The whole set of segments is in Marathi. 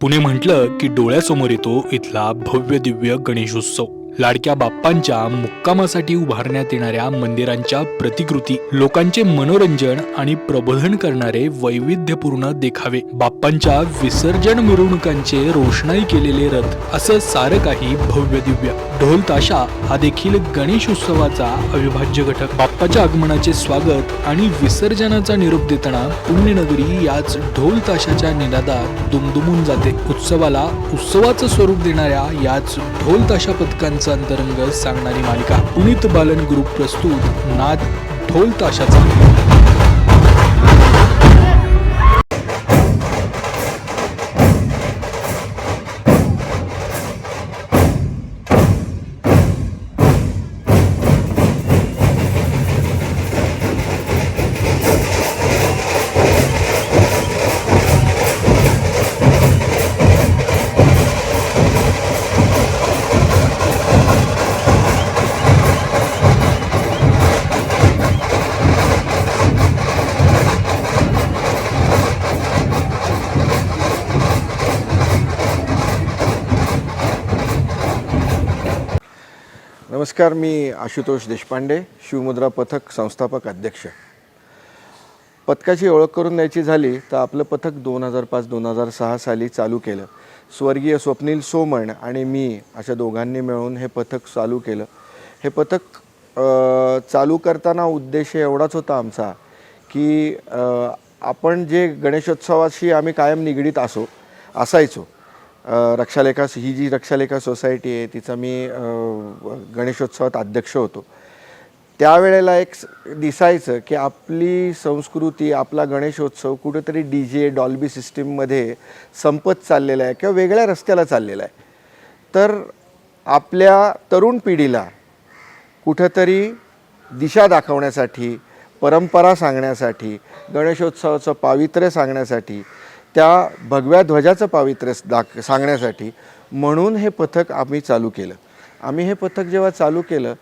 पुणे म्हटलं की डोळ्यासमोर येतो इथला भव्य दिव्य गणेशोत्सव. लाडक्या बाप्पांच्या मुक्कामासाठी उभारण्यात येणाऱ्या मंदिरांच्या प्रतिकृती लोकांचे मनोरंजन आणि प्रबोधन करणारे वैविध्यपूर्ण देखावे. बाप्पांच्या विसर्जन मिरवणुकांचे रोषणाई केलेले रथ असं सारं काही भव्य दिव्य ढोल ताशा हा देखील गणेश उत्सवाचा अविभाज्य घटक. बाप्पाच्या आगमनाचे स्वागत आणि विसर्जनाचा निरोप देताना पुण्यनगरी याच ढोल ताशाच्या निनादात दुमदुमून जाते. उत्सवाला उत्सवाचं स्वरूप देणाऱ्या याच ढोल ताशा पथकांचा अंतरंग सांगणारी मालिका पुनीत बालन ग्रुप प्रस्तुत नाद ढोल ताशाचा नमस्कार मी आशुतोष देशपांडे शिवमुद्रा पथक संस्थापक अध्यक्ष. पथकाची ओळख करून द्यायची झाली तर आपलं पथक दोन हजार पाच दोन हजार सहा साली चालू केलं. स्वर्गीय स्वप्नील सोमण आणि मी अशा दोघांनी मिळून हे पथक चालू केलं. हे पथक चालू करताना उद्देश एवढाच होता आमचा की आपण जे गणेशोत्सवाशी आम्ही कायम निगडीत असो असायचो. रक्षालेखा ही जी रक्षालेखा सोसायटी आहे तिचा मी गणेशोत्सवात अध्यक्ष होतो. त्यावेळेला एक दिसायचं की आपली संस्कृती आपला गणेशोत्सव कुठेतरी डी जे डॉल्बी सिस्टीममध्ये संपत चाललेला आहे किंवा वेगळ्या रस्त्याला चाललेला आहे. तर आपल्या तरुण पिढीला कुठंतरी दिशा दाखवण्यासाठी परंपरा सांगण्यासाठी गणेशोत्सवाचं पावित्र्य सांगण्यासाठी त्या भगव्या ध्वजाचं पावित्र्य दाख सांगण्यासाठी म्हणून हे पथक आम्ही चालू केलं. आम्ही हे पथक जेव्हा चालू केलं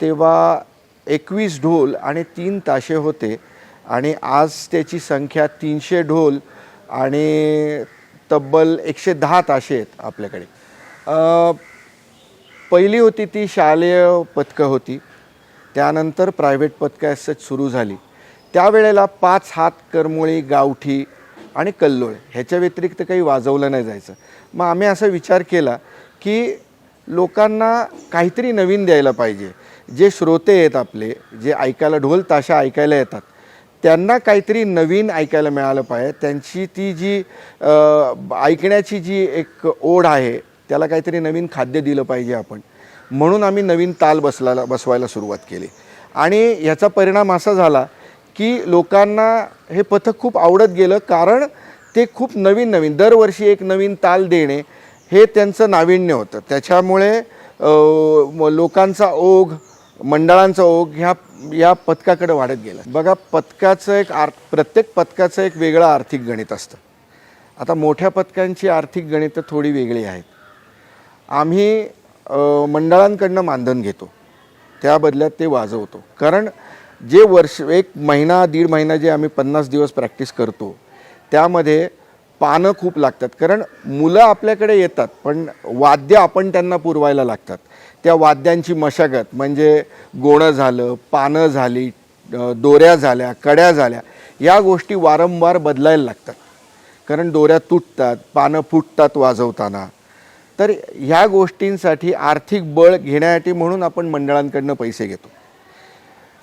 तेव्हा एकवीस ढोल आणि तीन ताशे होते आणि आज त्याची संख्या तीनशे ढोल आणि तब्बल एकशे दहा ताशे आहेत आपल्याकडे. पहिली होती ती शालेय पथकं होती. त्यानंतर प्रायव्हेट पथकं सच सुरू झाली. त्यावेळेला पाच हात करमुळी गावठी आणि कल्लोळ ह्याच्या व्यतिरिक्त काही वाजवलं नाही जायचं. मग आम्ही असा विचार केला की लोकांना काहीतरी नवीन द्यायला पाहिजे. जे श्रोते आहेत आपले जे ऐकायला ढोल ताशा ऐकायला येतात त्यांना काहीतरी नवीन ऐकायला मिळालं पाहिजे. त्यांची ती जी ऐकण्याची जी एक ओढ आहे त्याला काहीतरी नवीन खाद्य दिलं पाहिजे आपण. म्हणून आम्ही नवीन ताल बसलाला बसवायला सुरुवात केली. आणि ह्याचा परिणाम असा झाला की लोकांना हे पथक खूप आवडत गेलं कारण ते खूप नवीन नवीन दरवर्षी एक नवीन ताल देणे हे त्यांचं नाविन्य होतं. त्याच्यामुळे लोकांचा ओघ मंडळांचा ओघ ह्या या पथकाकडे वाढत गेला. बघा पथकाचं एक आर प्रत्येक पथकाचं एक वेगळं आर्थिक गणित असतं. आता मोठ्या पथकांची आर्थिक गणितं थोडी वेगळी आहेत. आम्ही मंडळांकडनं मानधन घेतो. त्या बदल्यात ते वाजवतो. कारण जे वर्ष एक महिना दीड महिना जे आम्ही पन्नास दिवस प्रॅक्टिस करतो त्यामध्ये पानं खूप लागतात. कारण मुलं आपल्याकडे येतात पण वाद्य आपण त्यांना पुरवायला लागतात. त्या वाद्यांची मशागत म्हणजे गोणं झालं पानं झाली दोऱ्या झाल्या कड्या झाल्या या गोष्टी वारंवार बदलायला लागतात. कारण दोऱ्या तुटतात पानं फुटतात वाजवताना. तर ह्या गोष्टींसाठी आर्थिक बळ घेण्यासाठी म्हणून आपण मंडळांकडनं पैसे घेतो.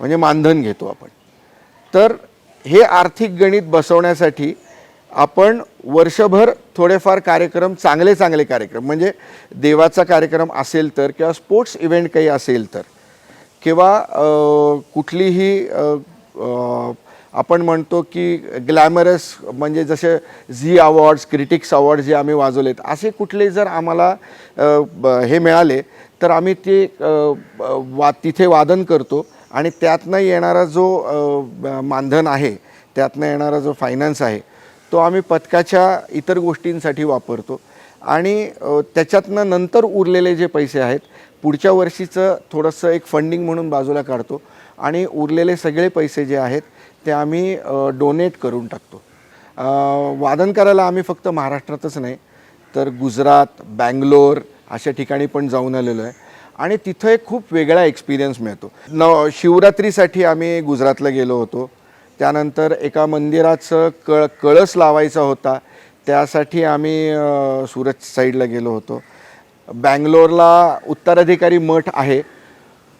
म्हणजे मानधन घेतो आपण. तर हे आर्थिक गणित बसवण्यासाठी आपण वर्षभर थोडेफार कार्यक्रम चांगले चांगले कार्यक्रम म्हणजे देवाचा कार्यक्रम असेल तर किंवा स्पोर्ट्स इव्हेंट काही असेल तर किंवा कुठलीही आपण म्हणतो की ग्लॅमरस म्हणजे जसे झी अवॉर्ड्स क्रिटिक्स अवॉर्ड जे आम्ही वाजवलेत असे कुठले जर आम्हाला ब- हे मिळाले तर आम्ही ते वा तिथे वादन करतो. आणि त्यातनं येणारा जो मानधन आहे त्यातनं येणारा जो फायनान्स आहे तो आम्ही पथकाच्या इतर गोष्टींसाठी वापरतो. आणि त्याच्यातनं नंतर उरलेले जे पैसे आहेत पुढच्या वर्षीचं थोडंसं एक फंडिंग म्हणून बाजूला काढतो आणि उरलेले सगळे पैसे जे आहेत ते आम्ही डोनेट करून टाकतो. वादनकाराला वादन करायला आम्ही फक्त महाराष्ट्रातच नाही तर गुजरात बँगलोर अशा ठिकाणी पण जाऊन आलेलो आहे. आणि तिथं एक खूप वेगळा एक्सपिरियन्स मिळतो. न शिवरात्रीसाठी आम्ही गुजरातला गेलो होतो. त्यानंतर एका मंदिराचं कळ कळस लावायचा होता. त्यासाठी आम्ही सूरत सुरत साईडला गेलो होतो. बँगलोरला उत्तराधिकारी मठ आहे.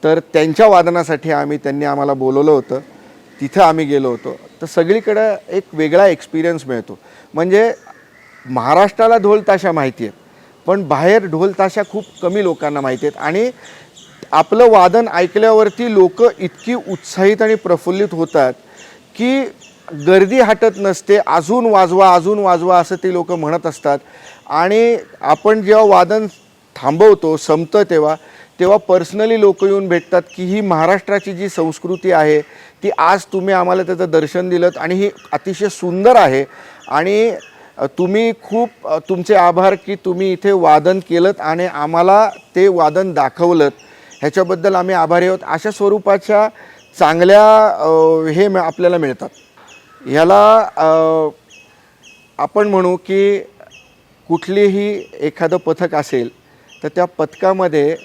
तर त्यांच्या वादनासाठी आम्ही त्यांनी आम्हाला बोलवलं होतं. तिथं आम्ही गेलो होतो. तर सगळीकडं एक वेगळा एक्सपिरियन्स मिळतो. म्हणजे महाराष्ट्राला ढोल ताशा माहिती आहे पण बाहेर ढोल ताशा खूप कमी लोकांना माहिती आहेत. आणि आपलं वादन ऐकल्यावरती लोक इतकी उत्साहित आणि प्रफुल्लित होतात की गर्दी हटत नसते. अजून वाजवा अजून वाजवा असं ते लोक म्हणत असतात. आणि आपण जेव्हा वादन थांबवतो संपतं तेव्हा तेव्हा पर्सनली लोक येऊन भेटतात की ही महाराष्ट्राची जी संस्कृती आहे ती आज तुम्ही आम्हाला त्याचं दर्शन दिलं आणि ही अतिशय सुंदर आहे. आणि तुम्ही खूप तुमचे आभार की तुम्ही इथे वादन केलं आणि आम्हाला ते वादन दाखवलं ह्याच्याबद्दल आम्ही आभारी आहोत. अशा स्वरूपाच्या चांगल्या हे म- आपल्याला मिळतात. ह्याला आपण म्हणू की कुठलीही एखादं पथक असेल तर त्या पथकामध्ये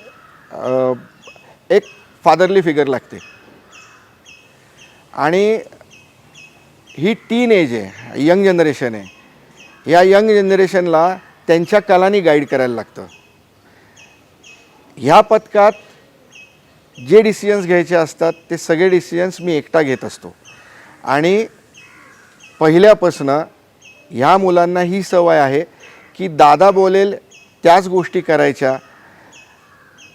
एक फादरली फिगर लागते. आणि ही टीन एज आहे यंग जनरेशन आहे. या यंग जनरेशनला त्यांच्या कलानी गाईड करायला लागतं. ह्या पथकात जे डिसिजन्स घ्यायचे असतात ते सगळे डिसिजन्स मी एकटा घेत असतो. आणि पहिल्यापासनं ह्या मुलांना ही सवय आहे की दादा बोलेल त्याच गोष्टी करायच्या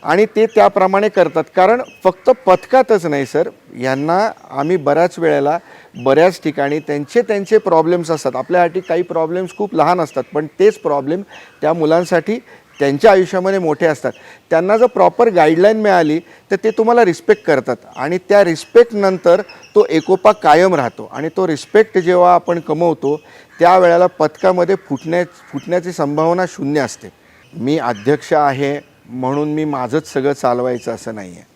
आणि ते त्याप्रमाणे करतात. कारण फक्त पथकातच नाही सर. यांना आम्ही बऱ्याच वेळेला बऱ्याच ठिकाणी त्यांचे त्यांचे प्रॉब्लेम्स असतात. आपल्यासाठी काही प्रॉब्लेम्स खूप लहान असतात पण तेच प्रॉब्लेम त्या मुलांसाठी त्यांच्या आयुष्यामध्ये मोठे असतात. त्यांना जर प्रॉपर गाईडलाईन मिळाली तर ते तुम्हाला रिस्पेक्ट करतात. आणि त्या रिस्पेक्टनंतर तो एकोपा कायम राहतो. आणि तो रिस्पेक्ट जेव्हा आपण कमवतो त्यावेळेला पथकामध्ये फुटण्या फुटण्याची संभावना शून्य असते. मी अध्यक्ष आहे म्हणून मी माझंच सगळं चालवायचं असं नाही आहे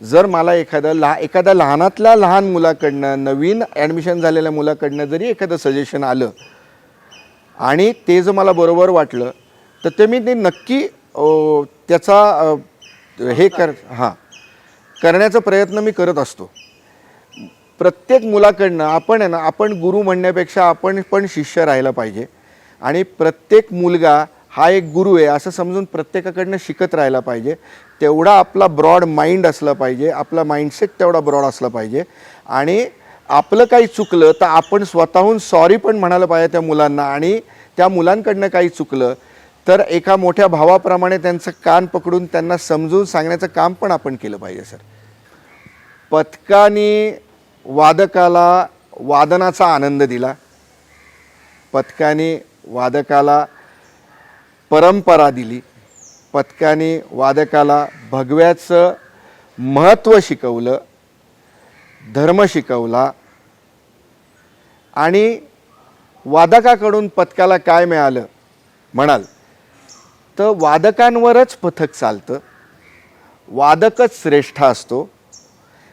जर मला एखादं लहा एखाद्या लहानातल्या लहान मुलाकडनं नवीन ॲडमिशन झालेल्या मुलाकडनं जरी एखादं सजेशन आलं आणि ते जर मला बरोबर वाटलं तर ते मी ते नक्की त्याचा हे कर हां करण्याचा प्रयत्न मी करत असतो. प्रत्येक मुलाकडनं आपण आहे ना आपण गुरु म्हणण्यापेक्षा आपण पण शिष्य राहायला पाहिजे. आणि प्रत्येक मुलगा हा एक गुरु आहे असं समजून प्रत्येकाकडनं शिकत राहायला पाहिजे. तेवढा आपला ब्रॉड माइंड असला पाहिजे आपला माइंडसेट तेवढा ब्रॉड असला पाहिजे. आणि आपलं काही चुकलं तर आपण स्वतःहून सॉरी पण म्हणायला पाहिजे त्या मुलांना. आणि त्या मुलांकडनं काही चुकलं तर एका मोठ्या भावाप्रमाणे त्यांचं कान पकडून त्यांना समजून सांगण्याचं काम पण आपण केलं पाहिजे सर. पथकाने वादकाला वादनाचा आनंद दिला. पथकाने वादकाला परंपरा दिली. पथकाने वादकाला भगव्याचं महत्त्व शिकवलं धर्म शिकवला आणि वादकाकडून पथकाला काय मिळालं म्हणाल तर वादकांवरच पथक चालतं. वादकच श्रेष्ठ असतो.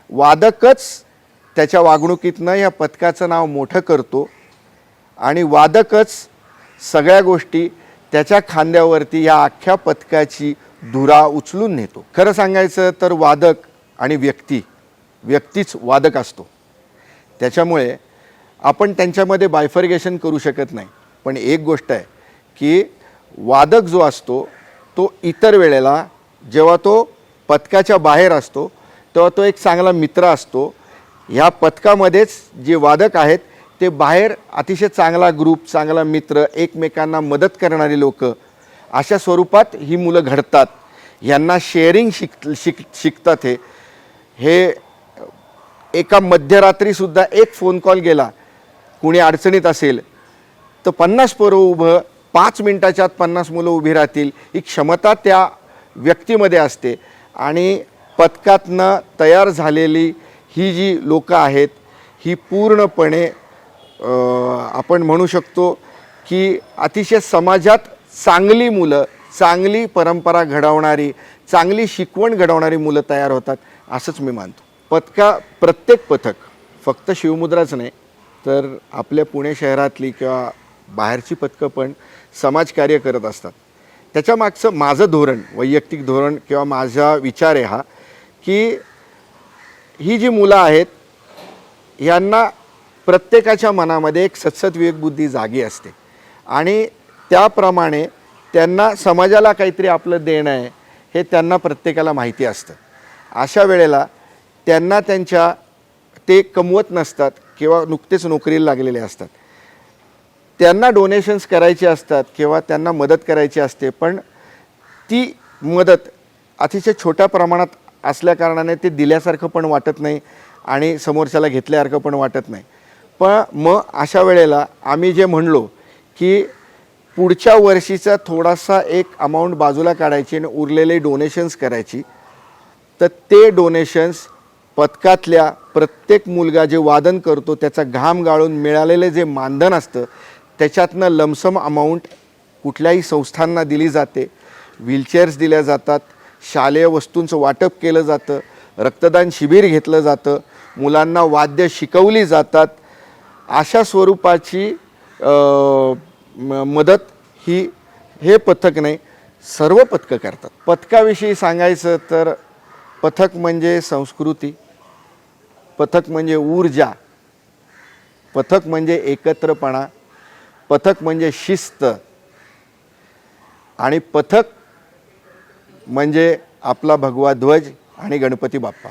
वादकच त्याच्या वागणुकीतनं या पथकाचं नाव मोठं करतो. आणि वादकच सगळ्या गोष्टी त्याच्या खांद्यावरती या अख्ख्या पथकाची धुरा उचलून नेतो. खरं सांगायचं तर वादक आणि व्यक्ती व्यक्तीच वादक असतो. त्याच्यामुळे आपण त्यांच्यामध्ये बायफर्गेशन करू शकत नाही. पण एक गोष्ट आहे की वादक जो असतो तो इतर वेळेला जेव्हा तो पथकाच्या बाहेर असतो तेव्हा तो एक चांगला मित्र असतो. ह्या पथकामध्येच जे वादक आहेत ते बाहेर अतिशय चांगला ग्रुप चांगला मित्र एकमेकांना मदत करणारी लोक अशा स्वरूपात ही मुलं घडतात. यांना शेअरिंग शिक शिक शिकतात हे. हे एका मध्यरात्रीसुद्धा एक फोन कॉल गेला. कुणी अडचणीत असेल तर पन्नास पोरं उभं पाच मिनटाच्या आत पन्नास मुलं उभी राहतील. ही क्षमता त्या व्यक्तीमध्ये असते. आणि पथकातनं तयार झालेली ही जी लोकं आहेत ही पूर्णपणे आपण म्हणू शकतो की अतिशय समाजात चांगली मुलं चांगली परंपरा घडवणारी चांगली शिकवण घडवणारी मुलं तयार होतात असंच मी मानतो. पथका प्रत्येक पथक फक्त शिवमुद्राच नाही तर आपल्या पुणे शहरातली किंवा बाहेरची पथकं पण समाजकार्य करत असतात. त्याच्या मागचं माझं धोरण वैयक्तिक धोरण किंवा माझा विचार आहे हा की ही जी मुलं आहेत यांना प्रत्येकाच्या मनामध्ये एक सत्सत विवेकबुद्धी जागी असते. आणि त्याप्रमाणे त्यांना समाजाला काहीतरी आपलं देणं आहे हे त्यांना प्रत्येकाला माहिती असतं. अशा वेळेला त्यांना त्यांच्या ते कमवत नसतात किंवा नुकतेच नोकरीला लागलेले असतात. त्यांना डोनेशन्स करायचे असतात किंवा त्यांना मदत करायची असते पण ती मदत अतिशय छोट्या प्रमाणात असल्याकारणाने ते दिल्यासारखं पण वाटत नाही आणि समोरच्याला घेतल्यासारखं पण वाटत नाही. पण मग अशा वेळेला आम्ही जे म्हणलो की पुढच्या वर्षीचा थोडासा एक अमाऊंट बाजूला काढायची आणि उरलेले डोनेशन्स करायची तर ते डोनेशन्स पथकातल्या प्रत्येक मुलगा जे वादन करतो त्याचा घाम गाळून मिळालेले जे मानधन असतं त्याच्यातनं लमसम अमाऊंट कुठल्याही संस्थांना दिली जाते. व्हीलचेअर्स दिल्या जातात शालेय वस्तूंचं वाटप केलं जातं रक्तदान शिबिर घेतलं जातं मुलांना वाद्य शिकवली जातात अशा स्वरूपाची म- मदत ही हे पथक नाही सर्व पथकं करतात. पथकाविषयी सांगायचं तर पथक म्हणजे संस्कृती पथक म्हणजे ऊर्जा पथक म्हणजे एकत्रपणा पथक म्हणजे शिस्त आणि पथक म्हणजे आपला भगवा ध्वज आणि गणपती बाप्पा.